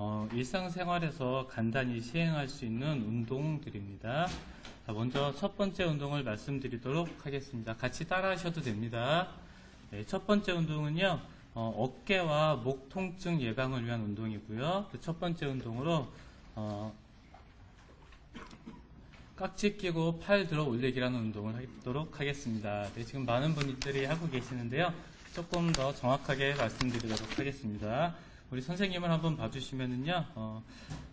어, 일상생활에서 간단히 시행할 수 있는 운동들입니다. 자, 먼저 첫 번째 운동을 말씀드리도록 하겠습니다. 같이 따라 하셔도 됩니다. 네, 첫 번째 운동은요, 어, 깨와목 통증 예방을 위한 운동이고요. 그 첫 번째 운동으로, 어, 깍지 끼고 팔 들어 올리기라는 운동을 하도록 하겠습니다. 네, 지금 많은 분들이 하고 계시는데요. 조금 더 정확하게 말씀드리도록 하겠습니다. 우리 선생님을 한번 봐주시면은요, 어,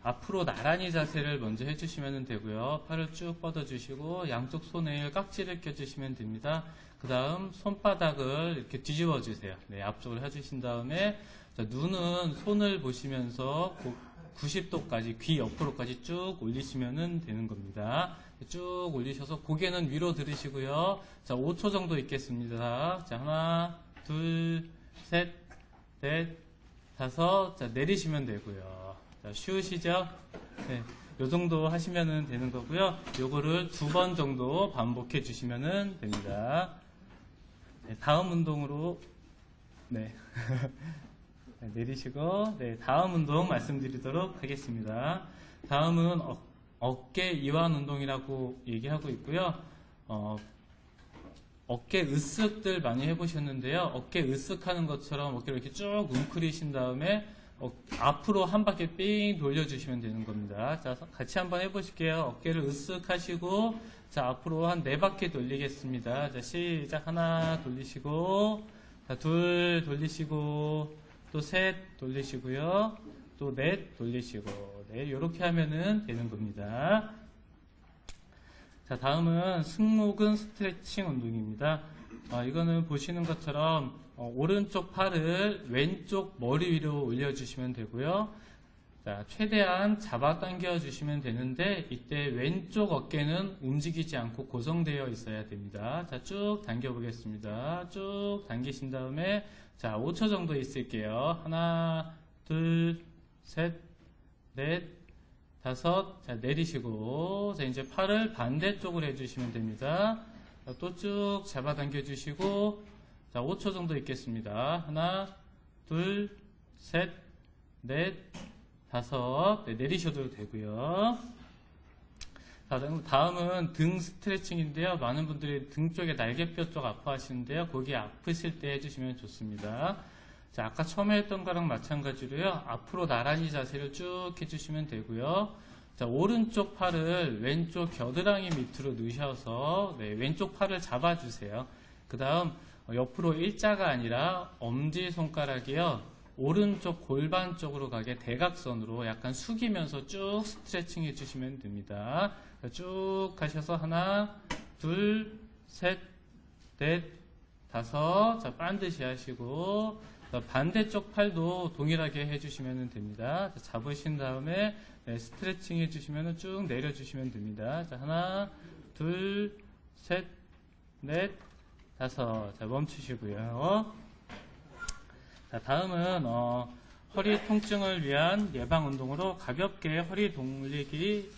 앞으로 나란히 자세를 먼저 해주시면 되고요. 팔을 쭉 뻗어주시고, 양쪽 손에 깍지를 껴주시면 됩니다. 그 다음, 손바닥을 이렇게 뒤집어 주세요. 네, 앞쪽으로 해주신 다음에, 자, 눈은 손을 보시면서 90도까지, 귀 옆으로까지 쭉 올리시면 되는 겁니다. 쭉 올리셔서 고개는 위로 들으시고요. 자, 5초 정도 있겠습니다. 자, 하나, 둘, 셋, 넷, 다섯, 자, 내리시면 되고요. 자, 쉬우시죠? 네. 요 정도 하시면 되는 거고요. 요거를 두 번 정도 반복해 주시면 됩니다. 네, 다음 운동으로, 네. 네, 내리시고, 네, 다음 운동 말씀드리도록 하겠습니다. 다음은 어, 깨 이완 운동이라고 얘기하고 있고요. 어, 어깨 으쓱들 많이 해보셨는데요. 어깨 으쓱하는 것처럼 어깨를 이렇게 쭉 웅크리신 다음에 어, 앞으로 한 바퀴 삥 돌려주시면 되는 겁니다. 자, 같이 한번 해보실게요. 어깨를 으쓱 하시고, 자, 앞으로 한 네 바퀴 돌리겠습니다. 자, 시작. 하나 돌리시고, 자, 둘 돌리시고, 또 셋 돌리시고요. 또 넷 돌리시고, 네, 요렇게 하면은 되는 겁니다. 자, 다음은 승모근 스트레칭 운동입니다. 어, 이거는 보시는 것처럼 어, 오른쪽 팔을 왼쪽 머리 위로 올려주시면 되고요. 자, 최대한 잡아당겨 주시면 되는데 이때 왼쪽 어깨는 움직이지 않고 고정되어 있어야 됩니다. 자, 쭉 당겨 보겠습니다. 쭉 당기신 다음에 자, 5초 정도 있을게요. 하나, 둘, 셋, 넷, 다섯, 자, 내리시고, 자, 이제 팔을 반대쪽으로 해주시면 됩니다. 또 쭉 잡아당겨 주시고, 자, 5초 정도 있겠습니다. 하나, 둘, 셋, 넷, 다섯, 네, 내리셔도 되고요. 자, 다음은 등 스트레칭인데요. 많은 분들이 등 쪽에 날개뼈 쪽 아파하시는데요. 거기 아프실 때 해주시면 좋습니다. 자, 아까 처음에 했던 거랑 마찬가지로요. 앞으로 나란히 자세를 쭉 해주시면 되고요. 자, 오른쪽 팔을 왼쪽 겨드랑이 밑으로 넣으셔서 네, 왼쪽 팔을 잡아주세요. 그 다음 옆으로 일자가 아니라 엄지손가락이요. 오른쪽 골반 쪽으로 가게 대각선으로 약간 숙이면서 쭉 스트레칭 해주시면 됩니다. 자, 쭉 가셔서 하나, 둘, 셋, 넷, 다섯. 자, 반드시 하시고 자, 반대쪽 팔도 동일하게 해주시면 됩니다. 자, 잡으신 다음에 네, 스트레칭 해주시면 쭉 내려주시면 됩니다. 자, 하나, 둘, 셋, 넷, 다섯. 자, 멈추시고요. 자, 다음은 어, 허리 통증을 위한 예방 운동으로 가볍게 허리 돌리기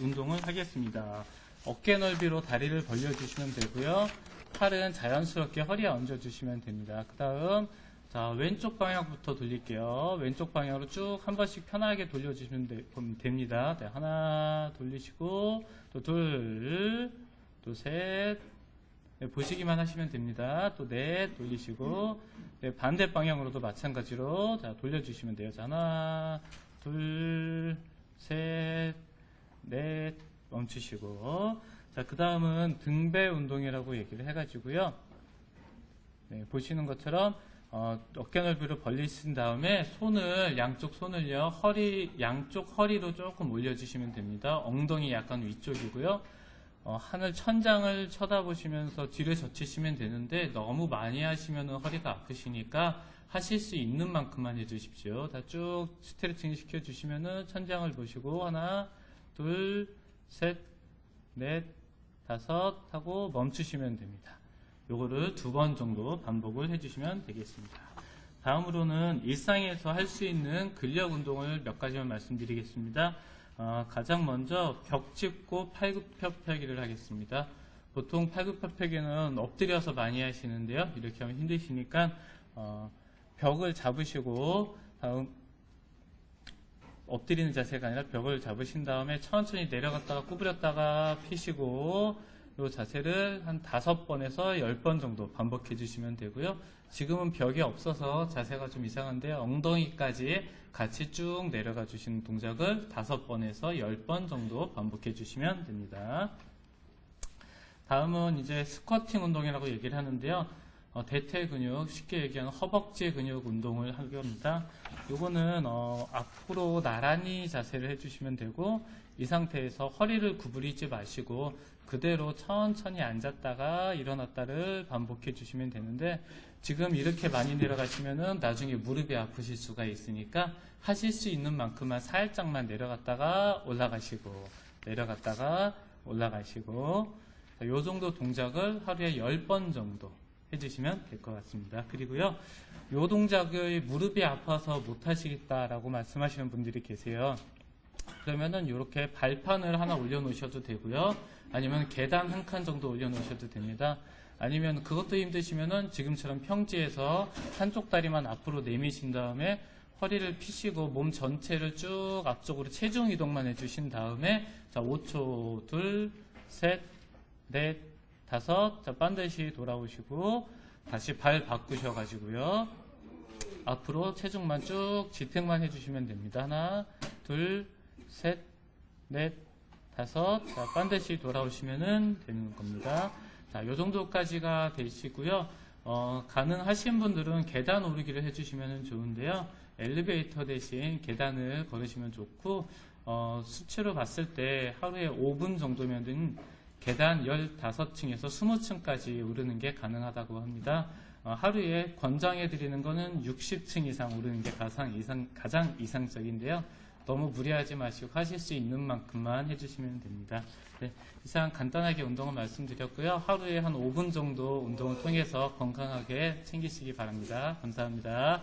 운동을 하겠습니다. 어깨 넓이로 다리를 벌려주시면 되고요. 팔은 자연스럽게 허리에 얹어주시면 됩니다. 그 다음 자, 왼쪽 방향부터 돌릴게요. 왼쪽 방향으로 쭉 한 번씩 편하게 돌려주시면 되, 됩니다. 네, 하나 돌리시고, 또 둘, 또 셋, 네, 보시기만 하시면 됩니다. 또 넷 돌리시고, 네, 반대 방향으로도 마찬가지로 자, 돌려주시면 돼요. 자, 하나, 둘, 셋, 넷, 멈추시고. 자, 그 다음은 등배 운동이라고 얘기를 해가지고요. 네, 보시는 것처럼 어, 어깨 넓이로 벌리신 다음에 손을 양쪽 손을요 허리 양쪽 허리로 조금 올려주시면 됩니다. 엉덩이 약간 위쪽이고요. 어, 하늘 천장을 쳐다보시면서 뒤를 젖히시면 되는데 너무 많이 하시면 허리가 아프시니까 하실 수 있는 만큼만 해주십시오. 다 쭉 스트레칭 시켜주시면은 천장을 보시고 하나, 둘, 셋, 넷, 다섯 하고 멈추시면 됩니다. 요거를 두 번 정도 반복을 해주시면 되겠습니다. 다음으로는 일상에서 할 수 있는 근력 운동을 몇 가지만 말씀드리겠습니다. 어, 가장 먼저 벽 짚고 팔굽혀펴기를 하겠습니다. 보통 팔굽혀펴기는 엎드려서 많이 하시는데요. 이렇게 하면 힘드시니까 어, 벽을 잡으시고 다음 엎드리는 자세가 아니라 벽을 잡으신 다음에 천천히 내려갔다가 구부렸다가 피시고 이 자세를 한 다섯 번에서 열 번 정도 반복해 주시면 되고요. 지금은 벽이 없어서 자세가 좀 이상한데 엉덩이까지 같이 쭉 내려가 주시는 동작을 다섯 번에서 열 번 정도 반복해 주시면 됩니다. 다음은 이제 스쿼팅 운동이라고 얘기를 하는데요. 어, 대퇴 근육, 쉽게 얘기하는 허벅지 근육 운동을 하게 합니다. 요거는 어, 앞으로 나란히 자세를 해주시면 되고 이 상태에서 허리를 구부리지 마시고 그대로 천천히 앉았다가 일어났다를 반복해 주시면 되는데 지금 이렇게 많이 내려가시면은 나중에 무릎이 아프실 수가 있으니까 하실 수 있는 만큼만 살짝만 내려갔다가 올라가시고 내려갔다가 올라가시고 자, 요 정도 동작을 하루에 10번 정도 해주시면 될 것 같습니다. 그리고요, 요 동작을 무릎이 아파서 못 하시겠다라고 말씀하시는 분들이 계세요. 그러면은 이렇게 발판을 하나 올려놓으셔도 되고요. 아니면 계단 한 칸 정도 올려놓으셔도 됩니다. 아니면 그것도 힘드시면은 지금처럼 평지에서 한쪽 다리만 앞으로 내미신 다음에 허리를 피시고 몸 전체를 쭉 앞쪽으로 체중 이동만 해주신 다음에 자 5초 둘, 셋, 넷, 다섯 자 반드시 돌아오시고 다시 발 바꾸셔가지고요. 앞으로 체중만 쭉 지탱만 해주시면 됩니다. 하나, 둘, 셋, 넷, 다섯. 자, 반드시 돌아오시면 되는 겁니다. 자, 요 정도까지가 되시고요. 어, 가능하신 분들은 계단 오르기를 해주시면 좋은데요. 엘리베이터 대신 계단을 걸으시면 좋고, 어, 수치로 봤을 때 하루에 5분 정도면은 계단 15층에서 20층까지 오르는 게 가능하다고 합니다. 어, 하루에 권장해 드리는 거는 60층 이상 오르는 게 가장, 이상, 가장 이상적인데요. 너무 무리하지 마시고 하실 수 있는 만큼만 해주시면 됩니다. 네, 이상 간단하게 운동을 말씀드렸고요. 하루에 한 5분 정도 운동을 통해서 건강하게 챙기시기 바랍니다. 감사합니다.